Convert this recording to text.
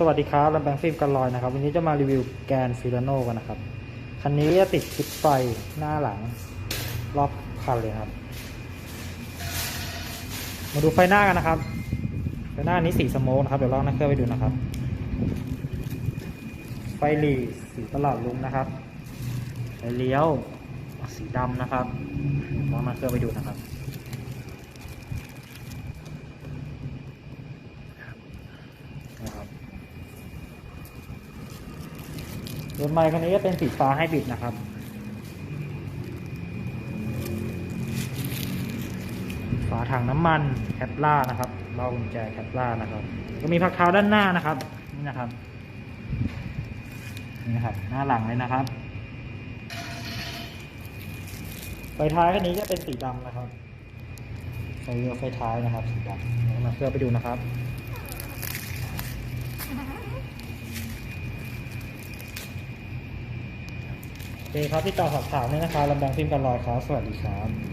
สวัสดีครับลำแบงฟิล์มกันลอยนะครับ วันนี้จะมารีวิวแกนฟิลาโนกันนะครับ คันนี้จะติดชุดไฟหน้าหลังรอบคันเลยครับ มาดูไฟหน้ากันนะครับ ไฟหน้านี้สีสโมกนะครับ เดี๋ยวลองหน้าเครื่องไปดูนะครับ ไฟหลีสีตลอดลุงนะครับ ไฟเลี้ยวสีดำนะครับลองหน้าเครื่องไปดูนะครับ รถไมค์คันนี้จะเป็นสีฟ้าให้บิดนะครับ ฝาถังน้ำมันแคปล่านะครับเบากุญแจแคปล่านะครับ ก็มีพักเท้าด้านหน้านะครับนี่นะครับนี่นะครับ หน้าหลังเลยนะครับไฟท้ายคันนี้จะเป็นสีดำนะครับไฟเรือไฟท้ายนะครับสีดำเดี๋ยวมาเครื่อไปดูนะครับ โอ เคครับพี่ต่อสอบถามเนี่ยนะครับลำดังพิมพ์กันลอยครับ สวัสดีครับ